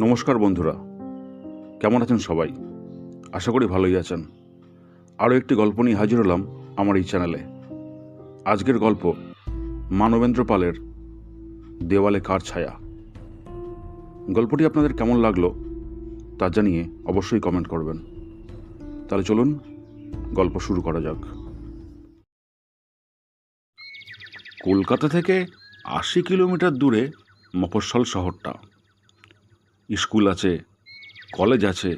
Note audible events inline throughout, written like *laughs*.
নমস্কার বন্ধুরা। কেমন আছেন সবাই? আশা করি ভালোই আছেন। আরও একটি গল্প নিয়ে হাজির হলাম আমার এই চ্যানেলে। আজকের গল্প মানবেন্দ্র পালের দেওয়ালে কার ছায়া? গল্পটি আপনাদের কেমন লাগল তা জানিয়ে অবশ্যই কমেন্ট করবেন। তাহলে চলুন গল্প শুরু করা যাক। কলকাতা থেকে আশি কিলোমিটার দূরে মফস্বল শহরটা। স্কুল আছে, কলেজ আছে,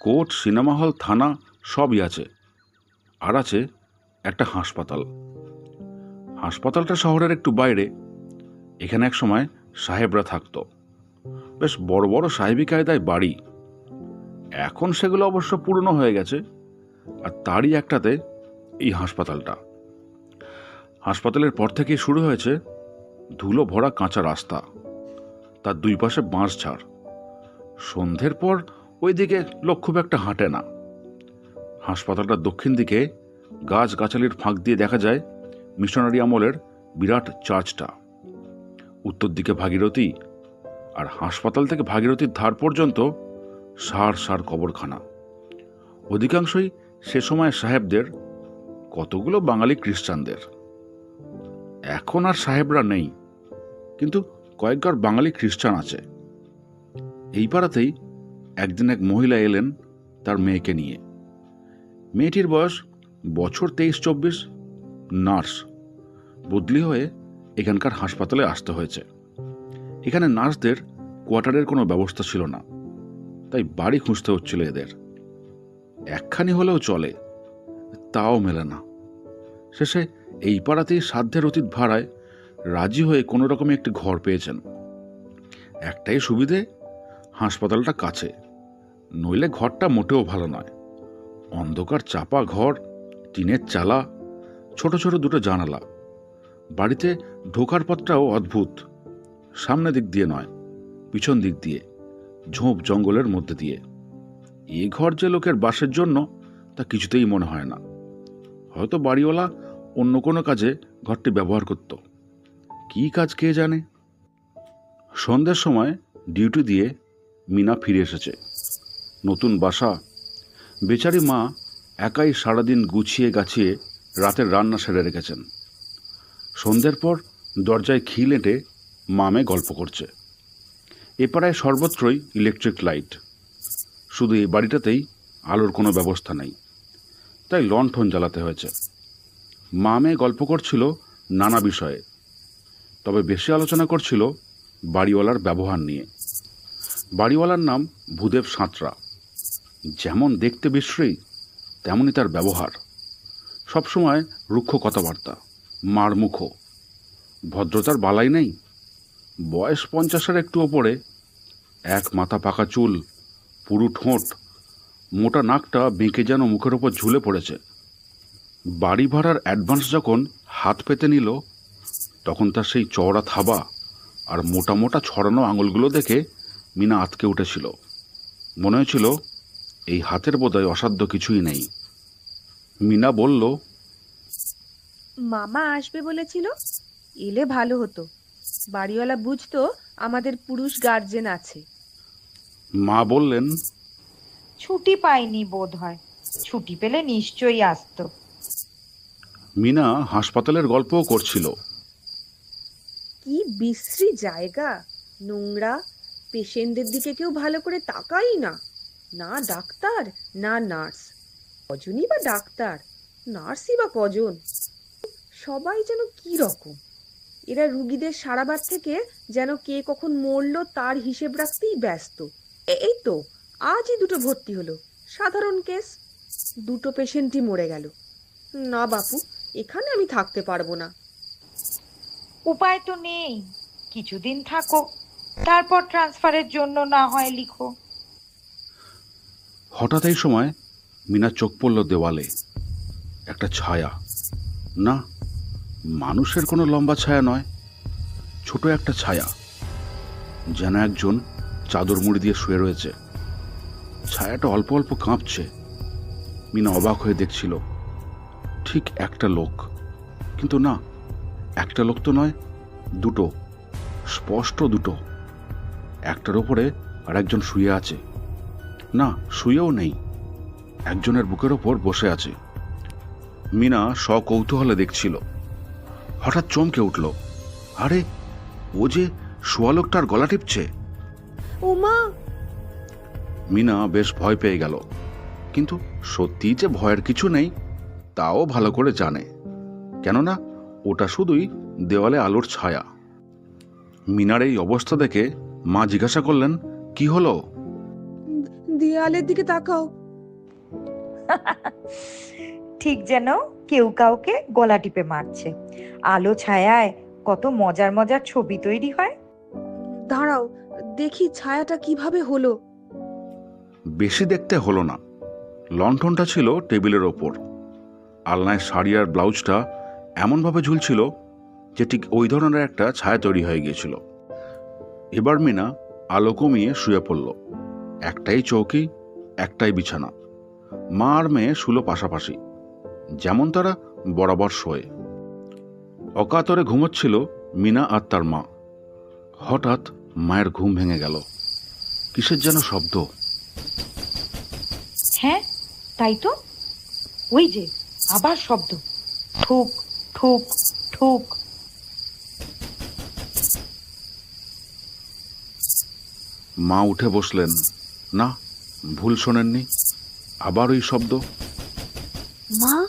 কোর্ট, সিনেমা হল, থানা সবই আছে। আর আছে একটা হাসপাতাল। হাসপাতালটা শহরের একটু বাইরে। এখানে এক সময় সাহেবরা থাকতো। বেশ বড় বড় সাহেবী কায়দায় বাড়ি। এখন সেগুলো অবশ্য পুরনো হয়ে গেছে, আর তারই একটাতে এই হাসপাতালটা। হাসপাতালের পর থেকেই শুরু হয়েছে ধুলো ভরা কাঁচা রাস্তা। তার দুই পাশে বাঁশ ঝাড়। সন্ধ্যের পর ওইদিকে লোক খুব একটা হাঁটে না। হাসপাতালটার দক্ষিণ দিকে গাছগাছালির ফাঁক দিয়ে দেখা যায় মিশনারি আমলের বিরাট চার্চটা। উত্তর দিকে ভাগীরথী আর হাসপাতাল থেকে ভাগীরথীর ধার পর্যন্ত সার সার কবরখানা। অধিকাংশই সে সময় সাহেবদের, কতগুলো বাঙালি খ্রিস্টানদের। এখন আর সাহেবরা নেই, কিন্তু কয়েকবার বাঙালি খ্রিস্টান আছে। এই পাড়াতেই একদিন এক মহিলা এলেন তার মেয়েকে নিয়ে। মেয়েটির বয়স বছর তেইশ চব্বিশ নার্স। বদলি হয়ে এখানকার হাসপাতালে আসতে হয়েছে। এখানে নার্সদের কোয়ার্টারের কোনো ব্যবস্থা ছিল না, তাই বাড়ি খুঁজতে হচ্ছিল এদের। একখানি হলেও চলে, তাও মেলে না। শেষে এই পাড়াতেই সাধ্যের অতীত ভাড়ায় রাজি হয়ে কোনো রকমে একটি ঘর পেয়েছেন। একটাই সুবিধে হাসপাতালটা কাছে। নইলে ঘরটা মোটেও ভালো নয়। অন্ধকার চাপা ঘর, টিনের চালা, ছোট ছোট দুটো জানালা। বাড়িতে ঢোকার পথটাও অদ্ভুত। সামনে দিক দিয়ে নয়, পিছন দিক দিয়ে, ঝোপ জঙ্গলের মধ্যে দিয়ে। এ ঘর যে লোকের বাসের জন্য, তা কিছুতেই মনে হয় না। হয়তো বাড়িওয়ালা অন্য কোনো কাজে ঘরটি ব্যবহার করত। কী কাজ কে জানে? সন্ধ্যের সময় ডিউটি দিয়ে মিনা ফিরে এসেছে। নতুন বাসা। বেচারি মা একাই সারাদিন গুছিয়ে গাছিয়ে রাতের রান্না সেরে রেখেছেন। সন্ধ্যের পর দরজায় খিল এঁটে মামে গল্প করছে। এ পাড়ায় সর্বত্রই ইলেকট্রিক লাইট। শুধু এই বাড়িটাতেই আলোর কোনো ব্যবস্থা নেই। তাই লণ্ঠন জ্বালাতে হয়েছে। মামে গল্প করছিল নানা বিষয়ে। তবে বেশি আলোচনা করছিল বাড়িওয়ালার ব্যবহার নিয়ে। বাড়িওয়ালার নাম ভূদেব সাঁতরা। যেমন দেখতে বিশ্রী, তেমনই তার ব্যবহার। সবসময় রুক্ষ কথাবার্তা, মার মুখো। ভদ্রতার বালাই নেই। বয়স পঞ্চাশের একটু ওপরে। এক মাথা পাকা চুল, পুরু ঠোঁট, মোটা নাকটা বেঁকে যেন মুখের ওপর ঝুলে পড়েছে। বাড়ি ভাড়ার অ্যাডভান্স যখন হাত পেতে নিল, তখন তার সেই চওড়া থাবা আর মোটা মোটা ছড়ানো আঙুলগুলো দেখে মিনা আতকে উঠেছিল। মনে হয়েছিল এই হাতের বোধহয় অসাধ্য কিছুই নেই। মিনা বলল মামা আসবে বলেছিল এলে ভালো হতো। বাড়িওয়ালা বুঝতো আমাদের পুরুষ গার্জেন আছে। মা বললেন ছুটি পাইনি বোধ হয় ছুটি পেলে নিশ্চয়ই আসতো। মিনা হাসপাতালের গল্পও করছিল। কি বিশ্রী জায়গা নোংরা পেশেন্টদের দিকে কেউ ভালো করে তাকাই না। না ডাক্তার, না নার্স। কজনই বা ডাক্তার? নার্সই বা কজন? সবাই যেন কি রকম? এরা রুগীদের সারাবার থেকে যেন কে কখন মরলো তার হিসেব রাখতেই ব্যস্ত। এই তো, আজই দুটো ভর্তি হলো। সাধারণ কেস। দুটো পেশেন্টই মরে গেল। না বাপু, এখানে আমি থাকতে পারব না। উপায় তো নেই। কিছুদিন থাকো। তারপর ট্রান্সফারের জন্য না হয় লিখো। হঠাৎ এই সময় মিনা চোখ পড়ল দেওয়ালে। একটা ছায়া। না, মানুষের কোনো লম্বা ছায়া নয়, ছোট একটা ছায়া। যেন একজন চাদর মুড়ি দিয়ে শুয়ে রয়েছে। ছায়াটা অল্প অল্প কাঁপছে। মিনা অবাক হয়ে দেখছিল, ঠিক একটা লোক। কিন্তু না, একটা লোক তো নয়, দুটো, স্পষ্ট দুটো। একটার ওপরে আর একজন শুয়ে আছে। না শুয়েও নেই। একজনের বুকের ওপর বসে আছে। মিনা সকৌতূহলে দেখছিল। হঠাৎ চমকে উঠল। আরে ও যে শোয়ালোকটার গলা টিপছে। ও মা! মিনা বেশ ভয় পেয়ে গেল। কিন্তু সত্যিই যে ভয়ের কিছু নেই তাও ভালো করে জানে। কেননা ওটা শুধুই দেওয়ালে আলোর ছায়া। মিনার এই অবস্থা দেখে মা জিজ্ঞাসা করলেন কি হলো? দেয়ালের দিকে তাকাও। ঠিক যেন কেউ কাউকে গলা টিপে মারছে। আলো ছায়ায় কত মজার মজার ছবি তৈরি হয়। দাঁড়াও দেখি ছায়াটা কীভাবে হলো। বেশি দেখতে হলো না। লণ্ঠনটা ছিল টেবিলের ওপর। আলনায় শাড়ি আর ব্লাউজটা এমনভাবে ঝুলছিল যে ঠিক ওই ধরনের একটা ছায়া তৈরি হয়ে গিয়েছিল। এবার মিনা আলো কমিয়ে শুয়ে পড়ল। একটাই চৌকি, একটাই বিছানা। মা আর মেয়ে শুলো পাশাপাশি। যেমন তারা বরাবর শোয়ে। অকাতরে ঘুমোচ্ছিল মিনা আর তার মা। হঠাৎ মায়ের ঘুম ভেঙে গেল। কিসের যেন শব্দ? হ্যাঁ তাই তো। ওই যে, আবার শব্দ। ঠুক ঠুক ঠুক। মা উঠে বসলেন। না ভুল শোনেননি। আবার ওই শব্দ? মা?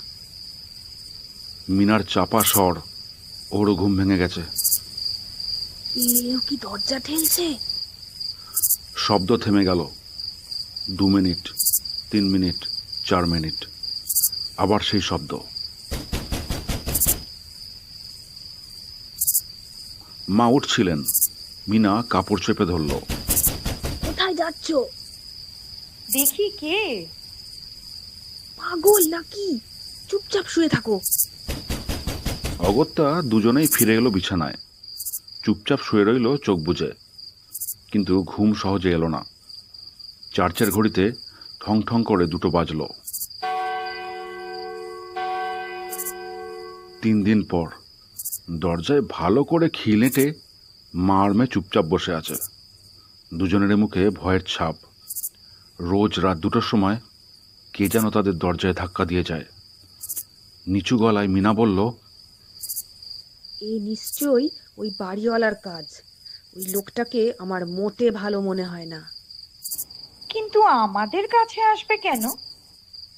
মিনার চাপা স্বর ওরও ঘুম ভেঙে গেছে। কি দরজা ঠেলছে? শব্দ থেমে গেল। দু মিনিট তিন মিনিট চার মিনিট। আবার সেই শব্দ। মা উঠছিলেন। মিনা কাপড় চেপে ধরল। যাচ্ছ? দেখি কে? পাগল নাকি? চুপচাপ শুয়ে থাকো। অগত্যা দুজনেই ফিরে এলো বিছানায়। চুপচাপ শুয়ে রইল চোখ বুজে। কিন্তু ঘুম সহজে এলো না। চার্চের ঘড়িতে ঠং ঠং করে দুটো বাজলো। তিন দিন পর দরজায় ভালো করে খিল এঁটে মা আর মেয়ে চুপচাপ বসে আছে। দুজনের মুখে ভয়ের ছাপ। রোজ রাত দুটোর সময় কে যেন তাদের দরজায় ধাক্কা দিয়ে যায়। নিচু গলায় মিনা বলল এ নিশ্চয়ই ওই বাড়িওয়ালার কাজ। ওই লোকটাকে আমার মোটে ভালো মনে হয় না। কিন্তু আমাদের কাছে আসবে কেন?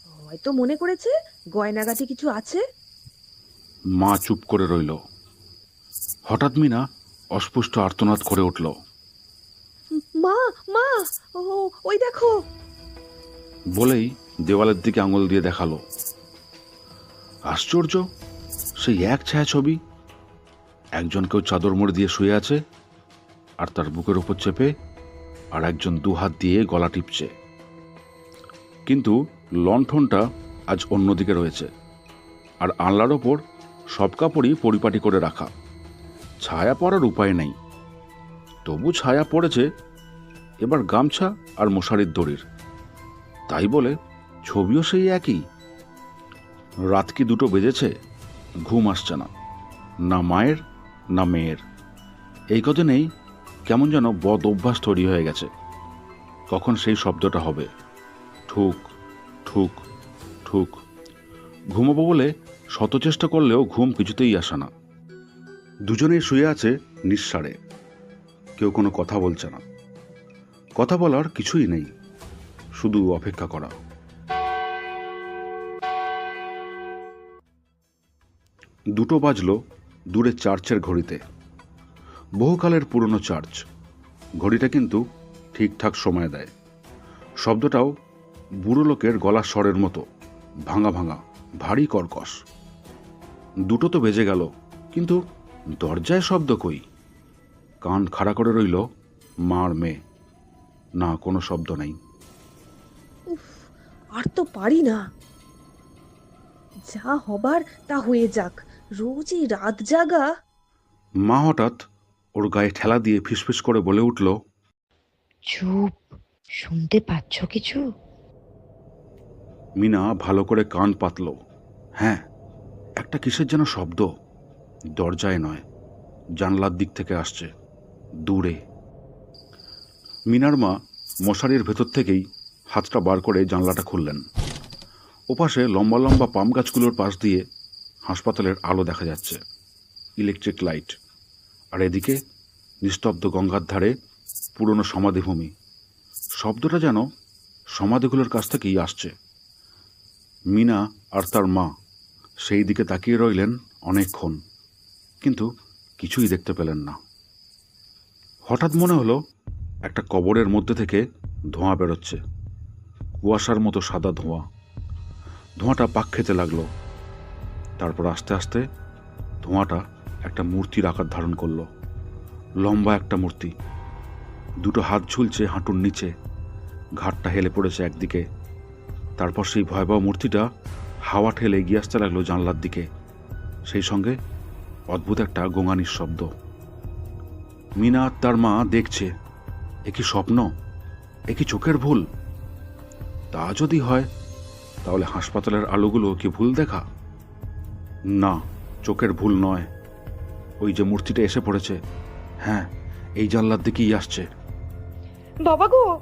হয়তো মনে করেছে গয়নাগাটি কিছু আছে। মা চুপ করে রইল। হঠাৎ মিনা অস্পুষ্ট আর্তনাদ করে উঠল। মা মা! ওই দেখো। বলেই দেওয়ালের দিকে আঙুল দিয়ে দেখাল। আশ্চর্য, সেই এক ছায়া ছবি। একজন কেউ চাদর মুড়ে দিয়ে শুয়ে আছে, আর তার বুকের উপর চেপে, আর একজন দুহাত দিয়ে গলা টিপছে। কিন্তু লণ্ঠনটা আজ অন্যদিকে রয়েছে, আর আনলার ওপর সব কাপড়ই পরিপাটি করে রাখা। ছায়া পড়ার উপায় নেই। তবু ছায়া পড়েছে এবার গামছা আর মশারির দড়ির। তাই বলে ছবিও সেই একই। রাত কি দুটো বেজেছে? ঘুম আসছে না। না মায়ের, না মেয়ের। এই কদিনেই কেমন যেন বদ অভ্যাস তৈরি হয়ে গেছে। কখন সেই শব্দটা হবে? ঠুক ঠুক ঠুক। ঘুমোবো বলে শত চেষ্টা করলেও ঘুম কিছুতেই আসে না। দুজনেই শুয়ে আছে নিঃসারে। কেউ কোনো কথা বলছে না। কথা বলার কিছুই নেই। শুধু অপেক্ষা করা। দুটো বাজলো দূরে চার্চের ঘড়িতে। বহুকালের পুরনো চার্চ। ঘড়িটা কিন্তু ঠিকঠাক সময় দেয়। শব্দটাও বুড়ো লোকের গলার স্বরের মতো, ভাঙা ভাঙা, ভারী কর্কশ। দুটো তো বেজে গেল, কিন্তু দরজায় শব্দ কই? কান খাড়া করে রইল মার মেয়ে। না কোনো শব্দ নাই। উফ আর তো পারি না। যা হবার তা হয়ে যাক রোজই রাত জাগা। মা হঠাৎ ওর গায়ে ঠেলা দিয়ে ফিসফিস করে বলে উঠল চুপ শুনতে পাচ্ছ কিছু? মিনা ভালো করে কান পাতল হ্যাঁ একটা কিসের যেন শব্দ? দরজায় নয় জানলার দিক থেকে আসছে দূরে। মিনার মা মশারির ভেতর থেকেই হাতটা বার করে জানলাটা খুললেন। ওপাশে লম্বা লম্বা পাম গাছগুলোর পাশ দিয়ে হাসপাতালের আলো দেখা যাচ্ছে। Electric light. আর এদিকে নিস্তব্ধ গঙ্গার ধারে পুরনো সমাধিভূমি। শব্দটা যেন সমাধিগুলোর কাছ থেকেই আসছে। মিনা আর তার মা সেই দিকে তাকিয়ে রইলেন অনেকক্ষণ, কিন্তু কিছুই দেখতে পেলেন না। হঠাৎ মনে হলো একটা কবরের মধ্যে থেকে ধোঁয়া বেরোচ্ছে। কুয়াশার মতো সাদা ধোঁয়া। ধোঁয়াটা পাক খেতে লাগল। তারপর আস্তে আস্তে ধোঁয়াটা একটা মূর্তির আকার ধারণ করল। লম্বা একটা মূর্তি। দুটো হাত ঝুলছে হাঁটুর নিচে। ঘাটটা হেলে পড়েছে একদিকে। তারপর সেই ভয়াবহ মূর্তিটা হাওয়া ঠেলে এগিয়ে আসতে লাগল জানলার দিকে। সেই সঙ্গে অদ্ভুত একটা গোঙানির শব্দ। মিনা তার মা দেখছে। এ কি স্বপ্ন? এ কি চোখের ভুল? তা যদি হয় তাহলে হাসপাতালের আলোগুলো কি ভুল দেখা? না চোখের ভুল নয়। ওই যে মূর্তিটা এসে পড়েছে। হ্যাঁ এই জানলার দিকেই আসছে। বাবা গো!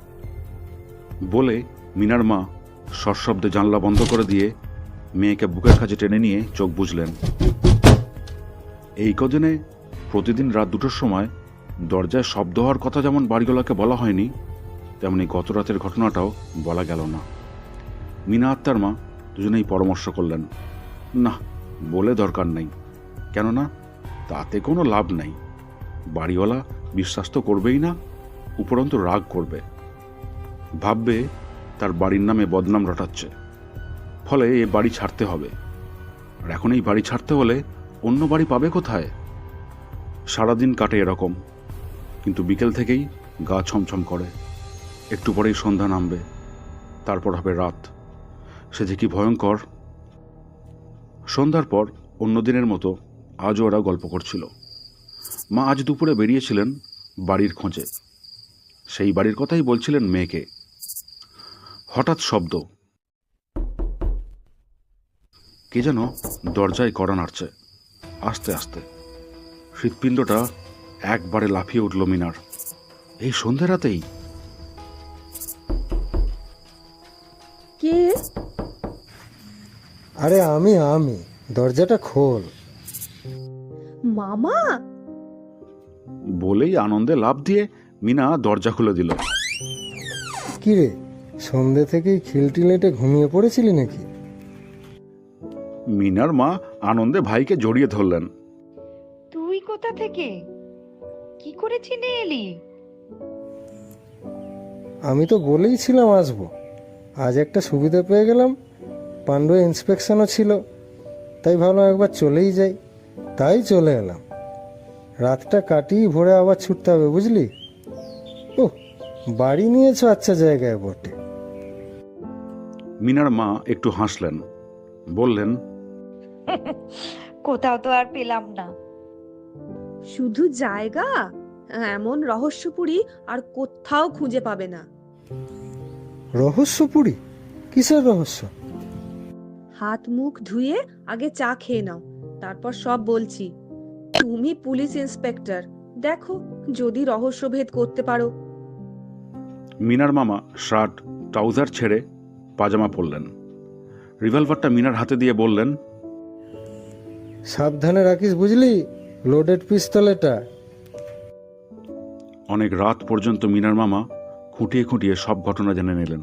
বলে মিনার মা সশব্দে জানলা বন্ধ করে দিয়ে মেয়েকে বুকের কাছে টেনে নিয়ে চোখ বুঝলেন। এই কদিনে প্রতিদিন রাত দুটোর সময় দরজায় শব্দ হওয়ার কথা যেমন বাড়িওয়ালাকে বলা হয়নি, তেমনি গত রাতের ঘটনাটাও বলা গেল না। মিনা আত্মার মা দুজনেই পরামর্শ করলেন না বলে দরকার নেই। কেননা, তাতে কোনো লাভ নাই। বাড়িওয়ালা বিশ্বাস তো করবেই না, উপরন্তু রাগ করবে। ভাববে তার বাড়ির নামে বদনাম রটাচ্ছে। ফলে এ বাড়ি ছাড়তে হবে। আর এখন এই বাড়ি ছাড়তে হলে অন্য বাড়ি পাবে কোথায়? সারাদিন কাটে এরকম। কিন্তু বিকেল থেকেই গা ছমছম করে। একটু পরেই সন্ধ্যা নামবে, তারপর হবে রাত। সে যে কি ভয়ঙ্কর। সন্ধ্যার পর অন্য দিনের মতো আজও ওরা গল্প করছিল। মা আজ দুপুরে বেরিয়েছিলেন বাড়ির খোঁজে। সেই বাড়ির কথাই বলছিলেন মেয়েকে। হঠাৎ শব্দ। কে যেন দরজায় কড়া নাড়ছে। আস্তে আস্তে। হৃৎপিণ্ডটা একবারে লাফিয়ে উঠল মিনার। এই সন্ধে রাতেই? কে? আরে আমি আমি। দরজাটা খোল। মামা? বলেই আনন্দে লাভ দিয়ে মিনা দরজা খুলে দিল। কি রে সন্ধে থেকেই খিলটিলেটে ঘুমিয়ে পড়েছিলি নাকি? মিনার মা আনন্দে ভাইকে জড়িয়ে ধরলেন। তুই কোথা থেকে? কি করে চিনে এলি? আমি তো বলেই ছিলাম আসব। আজ একটা সুবিধা পেয়ে গেলাম পাণ্ডু ইন্সপেকশনও ছিল তাই ভাবলাম একবার চলেই যাই। তাই চলে এলাম। রাতটা কাটিয়ে ভোরে আবার ছুটতে হবে বুঝলি? ও বাড়ি নিয়েছো আচ্ছা জায়গায় বটে। মিনার মা একটু হাসলেন বললেন *laughs* কোথাও তো আর পেলাম না। শুধু জায়গা? এমন রহস্যপুরী আর কোথাও খুঁজে পাবে না। রহস্যপুরী? কিসের রহস্য? হাত মুখ ধুয়ে আগে চা খেয়ে নাও তারপর সব বলছি। তুমি পুলিশ ইন্সপেক্টর দেখো যদি রহস্যভেদ করতে পারো। মিনার মামা শার্ট ট্রাউজার ছেড়ে পাজামা পরলেন। রিভলভারটা মিনার হাতে দিয়ে বললেন সাবধানে রাখিস বুঝলি? লোডেড পিস্তল এটা? অনেক রাত পর্যন্ত মিনার মামা খুঁটিয়ে খুঁটিয়ে সব ঘটনা জেনে নিলেন।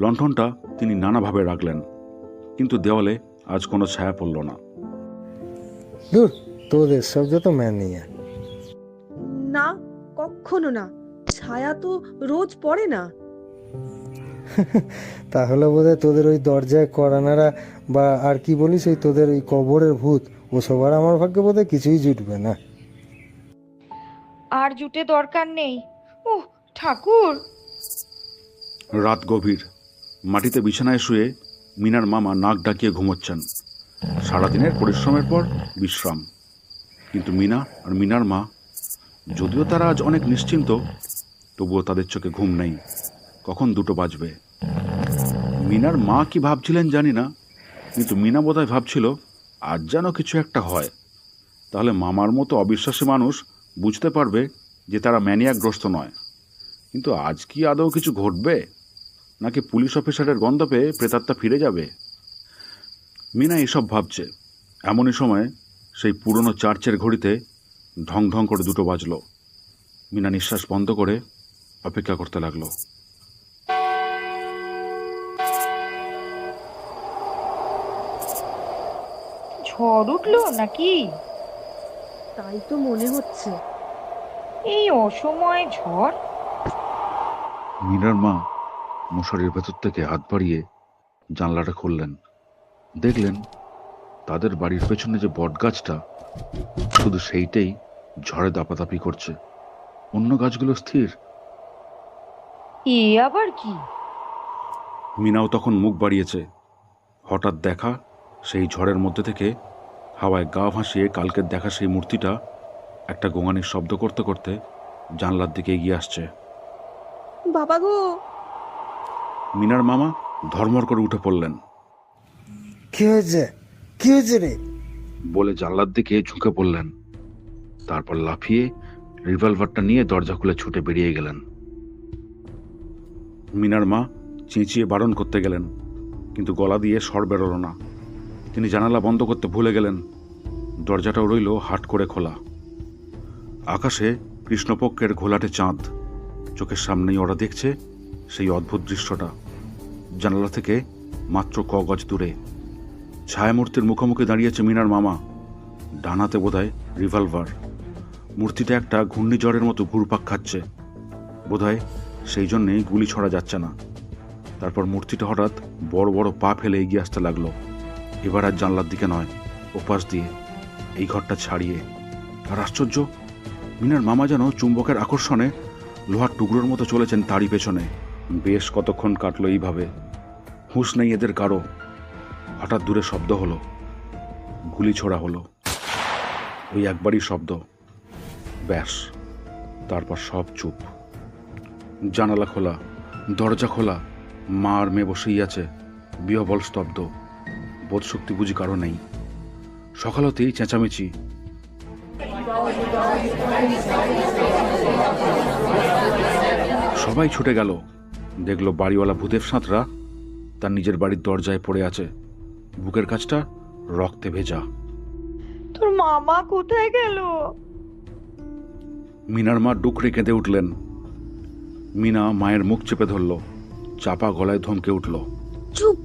লণ্ঠনটা তিনি নানাভাবে রাখলেন কিন্তু দেওয়ালে আজ কোনো ছায়া পড়ল না। দূর তোদের সব যত ম্যানিয়া না কখনো না। ছায়া তো রোজ পড়ে না। *laughs* তাহলে বোধহয় তোদের ওই দরজায় করানারা বা আর কি বলিস ওই তোদের ওই কবরের ভূত ওসব আর আমার ভাগ্যে বোধহয় কিছুই জুটবে না। আর জুটে দরকার নেই। ও ঠাকুর। রাত গভীর। মাটিতে বিছানায় শুয়ে মিনার মামা নাক ডাকিয়ে ঘুমোচ্ছেন। সারাদিনের পরিশ্রমের পর বিশ্রাম। কিন্তু মিনা আর মিনার মা যদিও তারা আজ অনেক নিশ্চিন্ত তবুও তাদের চোখে ঘুম নেই। কখন দুটো বাজবে? মিনার মা কি ভাবছিলেন জানি না কিন্তু মিনা বোধহয় ভাবছিল আজ যেন কিছু একটা হয়। তাহলে মামার মতো অবিশ্বাসী মানুষ বুঝতে পারবে যে তারা ম্যানিয়াগ্রস্ত নয়। কিন্তু আজ কি আদৌ কিছু ঘটবে? নাকি পুলিশ অফিসারের গন্ধ পেয়ে প্রেতাত্মা ফিরে যাবে? মিনা এসব ভাবছে। এমনই সময় সেই পুরনো চার্চের ঘড়িতে ঢং ঢং করে দুটো বাজল। মিনা নিঃশ্বাস বন্ধ করে অপেক্ষা করতে লাগল। ঝড় উঠল নাকি? তাই তো মনে হচ্ছে। এই অসময়ে ঝড়? মিনার মা মশারির ভেতর থেকে হাত বাড়িয়ে জানলাটা খুললেন। দেখলেন তাদের বাড়ির পেছনে যে বটগাছটা শুধু সেইটাই ঝড়ে দাপাদাপি করছে। অন্য গাছগুলো স্থির। এ আবার কি? মিনাও তখন মুখ বাড়িয়েছে। হঠাৎ দেখা সেই ঝড়ের মধ্যে থেকে হাওয়ায় গা ভাসিয়ে কালকের দেখা সেই মূর্তিটা একটা গোঙানির শব্দ করতে করতে জানলার দিকে এগিয়ে আসছে। বাবা গো! মিনার মামা ধর্মর করে উঠে পড়লেন। কি হয়েছে? কি হয়েছে রে? বলে জানলার দিকে ঝুঁকে পড়লেন। তারপর লাফিয়ে রিভলভারটা নিয়ে দরজা খুলে ছুটে বেরিয়ে গেলেন। মিনার মা চেঁচিয়ে বারণ করতে গেলেন কিন্তু গলা দিয়ে স্বর বেরোলো না। তিনি জানালা বন্ধ করতে ভুলে গেলেন। দরজাটাও রইল হাট করে খোলা। আকাশে কৃষ্ণপক্ষের ঘোলাটে চাঁদ। চোখের সামনেই ওরা দেখছে সেই অদ্ভুত দৃশ্যটা। জানালা থেকে মাত্র ক গজ দূরে। ছায়ামূর্তির মুখোমুখি দাঁড়িয়েছে মিনার মামা। ডানাতে বোধহয় রিভলভার। মূর্তিটা একটা ঘূর্ণিঝড়ের মতো ঘুরপাক খাচ্ছে। বোধহয় সেই জন্যেই গুলি ছড়া যাচ্ছে না। তারপর মূর্তিটা হঠাৎ বড় বড় পা ফেলে এগিয়ে আসতে লাগল। এবার আর জানলার দিকে নয়, ওপাশ দিয়ে এই ঘরটা ছাড়িয়ে। আর আশ্চর্য, মিনার মামা যেন চুম্বকের আকর্ষণে লোহার টুকরোর মতো চলেছেন তারই পেছনে। বেশ কতক্ষণ কাটলো এইভাবে। হুঁশ নেই এদের কারও। হঠাৎ দূরে শব্দ হলো। গুলি ছোড়া হলো। ওই একবারই শব্দ। ব্যাস, তারপর সব চুপ। জানালা খোলা, দরজা খোলা মার মেয়ে বসেই আছে, বিহবল স্তব্ধ। বোধশক্তি বুঝি কারও নেই। সকাল হতেই চেঁচামেচি। সবাই ছুটে গেল। দেখল বাড়িওয়ালা ভূদেব সাঁতরা তার নিজের বাড়ির দরজায় পড়ে আছে। বুকের কাছটা রক্তে ভেজা। তোর মামা কোথায় গেল? মিনার মা ডুকরে কেঁদে উঠলেন। মিনা মায়ের মুখ চেপে ধরল। চাপা গলায় ধমকে উঠল। চুপ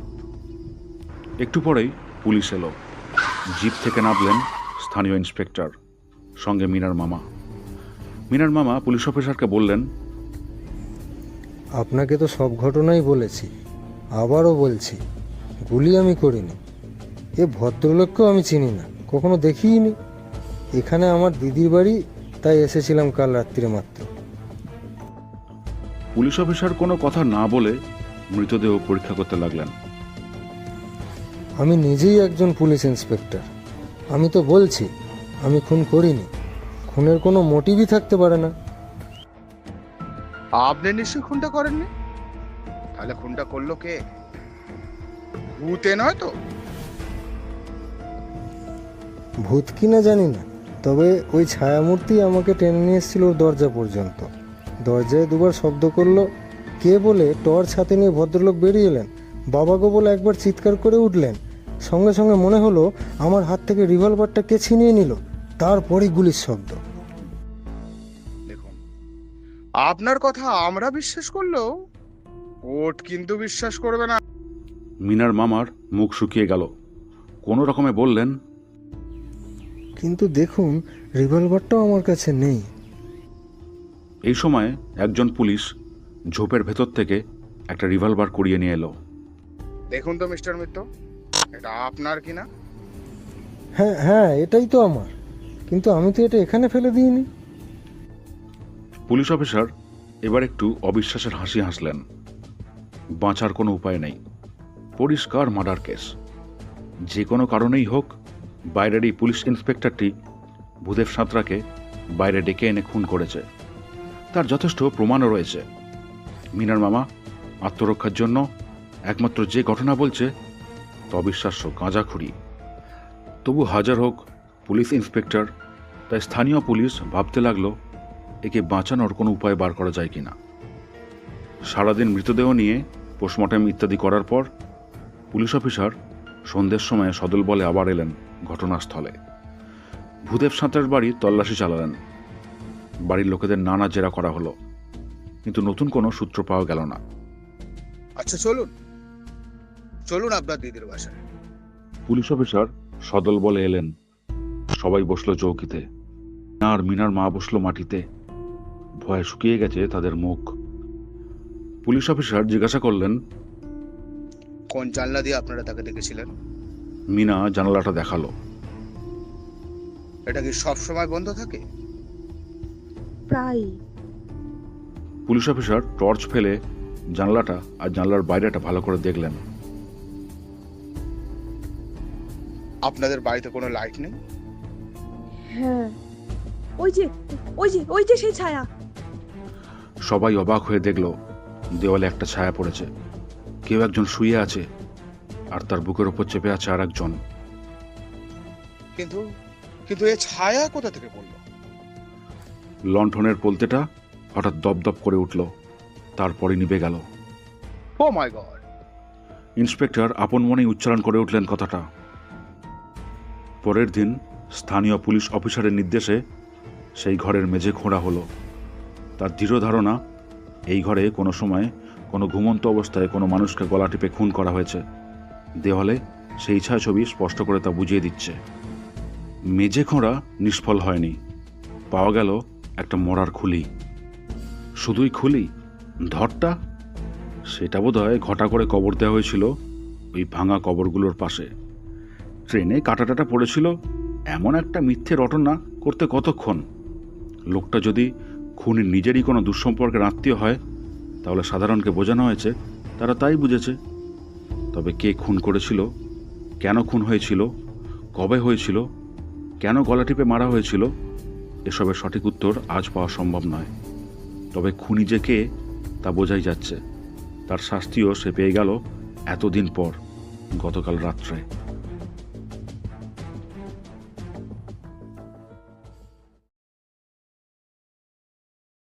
একটু পরেই পুলিশ এলো। জিপ থেকে নামলেন স্থানীয় ইন্সপেক্টর সঙ্গে মিনার মামা। মিনার মামা পুলিশ অফিসারকে বললেন আপনাকে তো সব ঘটনাই বলেছি আবারও বলছি গুলি আমি করিনি। এ ভদ্রলোককেও আমি চিনি না কখনো দেখিইনি। এখানে আমার দিদির বাড়ি তাই এসেছিলাম কাল রাত্রিরে মাত্র। পুলিশ অফিসার কোনো কথা না বলে মৃতদেহ পরীক্ষা করতে লাগলেন। আমি নিজেই একজন পুলিশ ইন্সপেক্টর। আমি তো বলছি আমি খুন করিনি। খুনের কোনো মোটিভই থাকতে পারে না। আপনি নিশ্চয়ই খুনটা করেননি? তাহলে খুনটা করল কে? ভূতে নয় তো? ভূত কিনা জানি না তবে ওই ছায়ামূর্তি আমাকে টেনে নিয়ে এসেছিল ওর দরজা পর্যন্ত। দরজায় দুবার শব্দ করল কে বলে টর্চ হাতে নিয়ে ভদ্রলোক বেরিয়ে এলেন। বাবাগো বলে একবার চিৎকার করে উঠলেন। সঙ্গে সঙ্গে মনে হলো আমার হাত থেকে রিভলভারটা কে ছিনিয়ে নিল? তারপরেই গুলির শব্দ। দেখুন আপনার কথা আমরা বিশ্বাস করলেও কোর্ট কিন্তু বিশ্বাস করবে না। মিনার মামার মুখ শুকিয়ে গেল। কোনো রকমে বললেন কিন্তু দেখুন রিভলভারটাও আমার কাছে নেই। এই সময় একজন পুলিশ ঝোপের ভেতর থেকে একটা রিভলভার কুড়িয়ে নিয়ে এলো। দেখুন তো মিস্টার মিত্র এটা আপনার কিনা হ্যাঁ হ্যাঁ এটাই তো আমার। কিন্তু আমি তো এটা এখানে ফেলে দিইনি। পুলিশ অফিসার এবার একটু অবিশ্বাসের হাসি হাসলেন। বাঁচার কোনো উপায় নেই। পরিষ্কার মার্ডার কেস। যে কোনো কারণেই হোক বাইরের এই পুলিশ ইন্সপেক্টরটি ভূদেব সাঁতরাকে বাইরে ডেকে এনে খুন করেছে। তার যথেষ্ট প্রমাণও রয়েছে। মিনার মামা আত্মরক্ষার জন্য একমাত্র যে ঘটনা বলছে অবিশ্বাস্য গাঁজাখুরি। তবু হাজার হোক, পুলিশ ইন্সপেক্টর, তাই স্থানীয় পুলিশ ভাবতে লাগল, একে বাঁচানোর কোনো উপায় বার করা যায় কি না সারাদিন মৃতদেহ নিয়ে পোস্টমর্টম ইত্যাদি করার পর পুলিশ অফিসার সন্ধ্যের সময় সদল বলে আবার এলেন ঘটনাস্থলে। ভূদেব সাঁতরার বাড়ি তল্লাশি চালালেন। বাড়ির লোকেদের নানা জেরা করা হলো, কিন্তু নতুন কোনো সূত্র পাওয়া গেল না। আচ্ছা চলুন। চলুন আপনার দিদির বাসায়। পুলিশ অফিসার সদল বলে এলেন সবাই বসল চৌকিতে। আর মিনার মা বসল মাটিতে। ভয়ে শুকিয়ে গেছে তাদের মুখ। পুলিশ অফিসার জিজ্ঞাসা করলেন কোন জানলা দিয়ে আপনারা তাকে দেখেছিলেন? মিনা জানালাটা দেখাল। এটা কি সব সময় বন্ধ থাকে? প্রায় পুলিশ অফিসার টর্চ ফেলে জানলাটা আর জানলার বাইরেটা ভালো করে দেখলেন। আপনাদের বাড়িতে কোনো লাইট নেই? হ্যাঁ। ওই যে ওই যে ওই যে সেই ছায়া। সবাই অবাক হয়ে দেখল দেওয়ালে একটা ছায়া পড়েছে। কেউ একজন শুয়ে আছে আর তার বুকের ওপর চেপে আছে আর একজন কিন্তু কিন্তু এ ছায়া কোথা থেকে পড়ল? লণ্ঠনের পোলতেটা হঠাৎ দপদপ করে উঠল তারপরে নিভে গেল। ও মাই গড ইন্সপেক্টর আপন মনেই উচ্চারণ করে উঠলেন কথাটা। পরের দিন স্থানীয় পুলিশ অফিসারের নির্দেশে সেই ঘরের মেঝে খোঁড়া হলো। তার দৃঢ় ধারণা, এই ঘরে কোনো সময় কোনো ঘুমন্ত অবস্থায় কোনো মানুষকে গলা টিপে খুন করা হয়েছে। দেওয়ালে সেই ছায়াছবি স্পষ্ট করে তা বুঝিয়ে দিচ্ছে। মেঝে খোঁড়া নিষ্ফল হয়নি। পাওয়া গেল একটা মরার খুলি। শুধুই খুলি? ধরটা? সেটা বোধহয় ঘটা করে কবর দেওয়া হয়েছিল ওই ভাঙা কবরগুলোর পাশে। ট্রেনে কাটাটাটা পড়েছিল, এমন একটা মিথ্যে রটনা করতে কতক্ষণ? লোকটা যদি খুনির নিজেরই কোনো দুঃসম্পর্কের আত্মীয় হয়, তাহলে সাধারণকে বোঝানো হয়েছে, তারা তাই বুঝেছে। তবে কে খুন করেছিল, কেন খুন হয়েছিল, কবে হয়েছিল, কেন গলা টিপে মারা হয়েছিল, এসবের সঠিক উত্তর আজ পাওয়া সম্ভব নয়। তবে খুনি যে কে, তা বোঝাই যাচ্ছে। তার শাস্তিও সে পেয়ে গেল এতদিন পর, গতকাল রাত্রে।